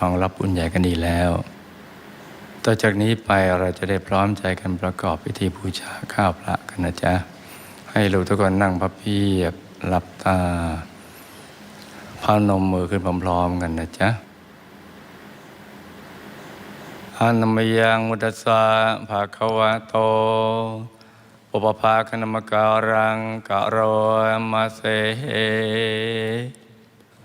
รองรับบุญใหญ่กันดีแล้ว ต่อจากนี้ไปเราจะได้พร้อมใจกันประกอบพิธีบูชาข้าวพระกันนะจ๊ะ ให้ลูกทุกคนนั่งพับเพียบหลับตาพานมมือขึ้นพร้อมๆกันนะจ๊ะอานมยังมุตสาภาควะโตอุปภาคณมการังกะโรมาเซ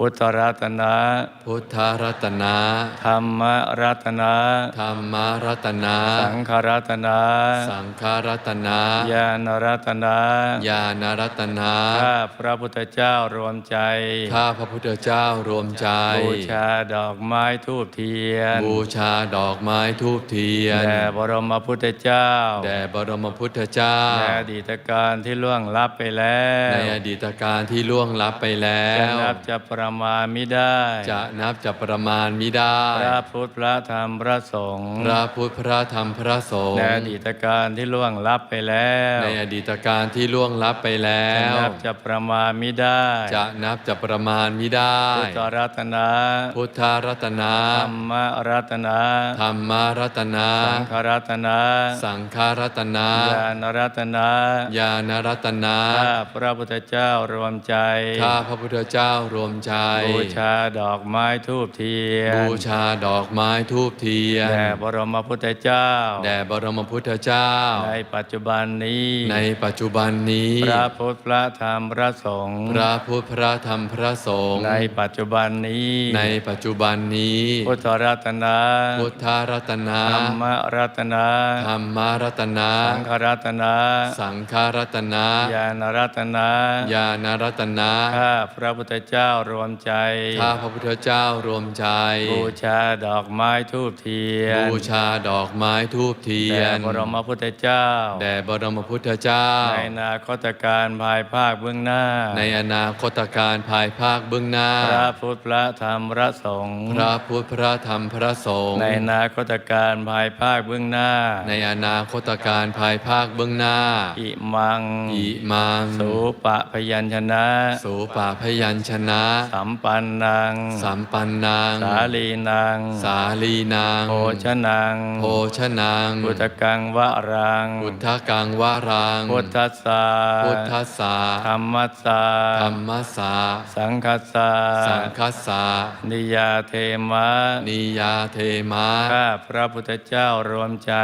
พุทธรัตนะ พุทธรัตนะ ธรรมรัตนะ ธรรมรัตนะ สังฆรัตนะ สังฆรัตนะ ญาณรัตนะญาณรัตนะ ข้าพระพุทธเจ้ารวมใจ ข้าพระพุทธเจ้ารวมใจ บูชาดอกไม้ทูบเทียน บูชาดอกไม้ทูบเทียน แด่บรมพุทธเจ้า แด่บรมพุทธเจ้า ในอดีตการที่ล่วงลับไปแล้ว ในอดีตการที่ล่วงลับไปแล้จะวนับจะประมาณไม่ได้ จะนับจะประมาณมิได้ พระพุทธพระธรรมพระสงฆ์พระพุทธพระธรรมพระสงฆ์ในอดีตการที่ล่วงลับไปแล้ว ในอดีตการที่ล่วงลับไปแล้จะวนับจะประมาณไม่ได้ จะนับจะประมาณมิได้ พุทธรัตนะพุทธรัตนะธรรมรัตนะธรรมรัตนะสังฆรัตนะสังฆรัตนะญาณรัตนะญาณรัตนะข้าพระพุทธเจ้ารวมใจข้าพระพุทธเจ้ารวมใจบูชาดอกไม้ทูบเทียน บูชาดอกไม้ทูบเทียน แด่บรมพุทธเจ้า แด่บรมพุทธเจ้า ในปัจจุบันนี้ ในปัจจุบันนี้ พระพุทธพระธรรมพระสงฆ์ พระพุทธพระธรรมพระสงฆ์ ในปัจจุบันนี้ ในปัจจุบันนี้ พุทธรัตนะ พุทธรัตนะ ธรรมรัตนะ ธรรมรัตนะ สังฆรัตนะ สังฆรัตนะ ญาณรัตนะ ญาณรัตนะ ข้าพระพุทธเจ้ารวมใจ ข้าพระพุทธเจ้ารวมใจ บูชาดอกไม้ทูบเทียน บูชาดอกไม้ทูบเทียแด่นบรมพุทธเจ้า แด่บรมพุทธเจ้า ในอนาคตการภายภาคเบื้องหน้า ในอนาคตการภายภาคเบื้องหน้า พระพุทธพระธรรมพระสงฆ์ พระพุทธพระธรรมพระสงฆ์ ในอนาคตการภายภาคเบื้องหน้า ในอนาคตการภายภาคเบื้องหน้า อิมัง อิมังสุปะพยัญชนะ สูปาพยัญชนะสัมปันนังสัมปันนังสาลีนังสาลีนางโภชนังโภชนังพุทธกังวะรังพุทธกังวารังพุทธัสสะพุทธัสสะธรรมัสสะธรรมสสะสังคัสสะสังคัสสะนิยาเทมะนิยาเทมะข้าพระพุทธเจ้ารวมใจ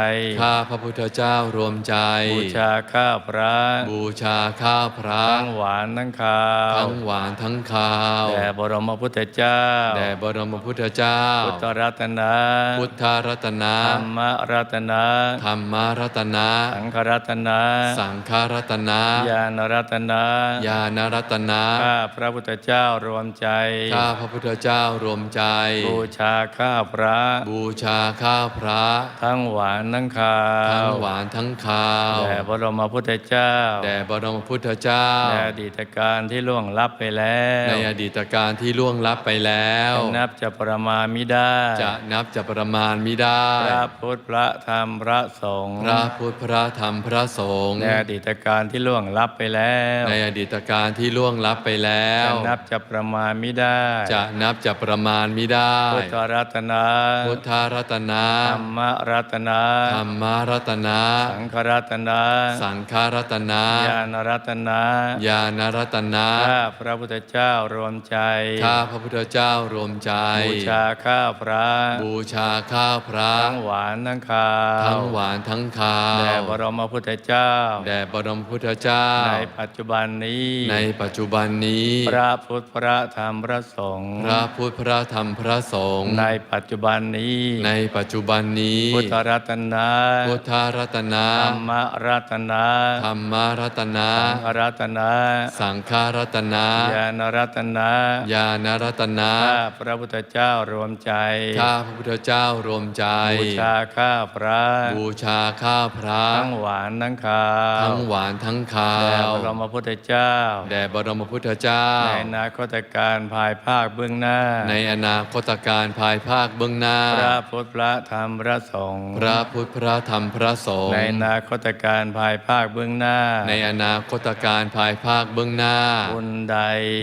ข้าพระพุทธเจ้ารวมใจ บูชาข้าวพระ บูชาข้าวพระทั้งหวานทั้งข้าวทั้งหวานทั้งคาวแด่บรมพุทธเจ้า แด่บรมพุทธเจ้า พุทธรัตนะ พุทธรัตนะ ธรรมรัตนะ ธรรมรัตนะ สังฆรัตนะ สังฆรัตนะ ญาณรัตนะ ญาณรัตนะ ข้าพระพุทธเจ้ารวมใจ ข้าพระพุทธเจ้ารวมใจ บูชาข้าวพระ บูชาข้าวพระ ทั้งหวานทั้งข้าว ทั้งหวานทั้งคาว แด่บรมพุทธเจ้า แด่บรมพุทธเจ้า ในอดีตการที่ล่วงลับไปแล้ว ในอดีตการที่ล่วงลับไปแล้ว จะนับจะประมาณมิได้ จะนับจะประมาณมิได้ พระพุทธพระธรรมพระสงฆ์พระพุทธพระธรรมพระสงฆ์ในอดีตการที่ล่วงลับไปแล้ว ในอดีตการที่ล่วงลับไปแล้วจะนับจะประมาณมิได้ จะนับจะประมาณมิได้พุทธรัตนะพุทธรัตนะธรรมรัตนะธรรมรัตนะสังฆรัตนะสังฆรัตนะญาณรัตนะญาณรัตนะข้าพระพุทธเจ้ารวมใจข้าพระพุทธเจ้ารวมใจ บูชาข้าวพระ บูชาข้าวพระทั้งหวานทั้งคาวทั้งหวานทั้งคาวแด่บรมพุทธเจ้าแด่บรมพุทธเจ้า ในปัจจุบันนี้ ในปัจจุบันนี้ พระพุทธพระธรรมพระสงฆ์พระพุทธพระธรรมพระสงฆ์ในปัจจุบันนี้ ในปัจจุบันนี้ พุทธรัตนะพุทธรัตนะธรรมรัตนะธรรมรัตนะสังฆรัตนะสังฆรัตนะญาณรัตนะญาณรัตนะข้าพระพุทธเจ้ารวมใจข้าพระพุทธเจ้ารวมใจ บูชาข้าวพระ บูชาข้าวพระ ทั้งหวานทั้งคาวทั้งหวานทั้งคาแด่วบรมพุทธเจ้าแด่บรมพุทธเจ้า ในอนาคตการภายภาคเบื้องหน้า ในอนาคตการภายภาคเบื้องหน้า พระพุทธพระธรรมพระสงฆ์พระพุทธพระธรรมพระสงฆ์ในอนาคตการภายภาคเบื้องหน้า ในอนาคตการภายภาคเบื้องหน้า บุญใด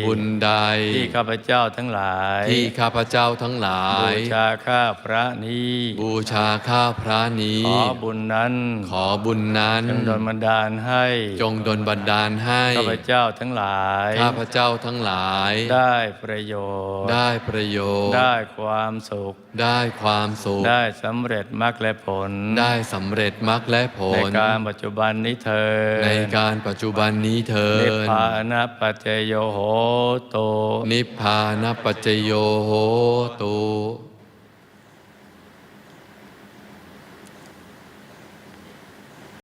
บุญใดที่ข้าพเจ้าทั้งหลาย ที่ข้าพเจ้าทั้งหลาบูยชาข้าพระนี้ บูชาข้าพระนี้ ขอบุญนั้น ขอบุญนั้นจงโดนบันดาลให้ จงดลบันดาลให้ ข้าพเจ้าทั้งหลาย ข้าพเจ้าทั้งหลาย ได้ประโยชน์ ได้ประโยชน์ ได้ความสุข ได้ความสุข ได้สำเร็จมรรคและผล ได้สำเร็จมรรคและผในลการปัจจุบันนี้เธอญในการปัจจุบันนี้เธอนิพญพานะปัจเจโยโหโตนิพพานปัจจโยโหตุ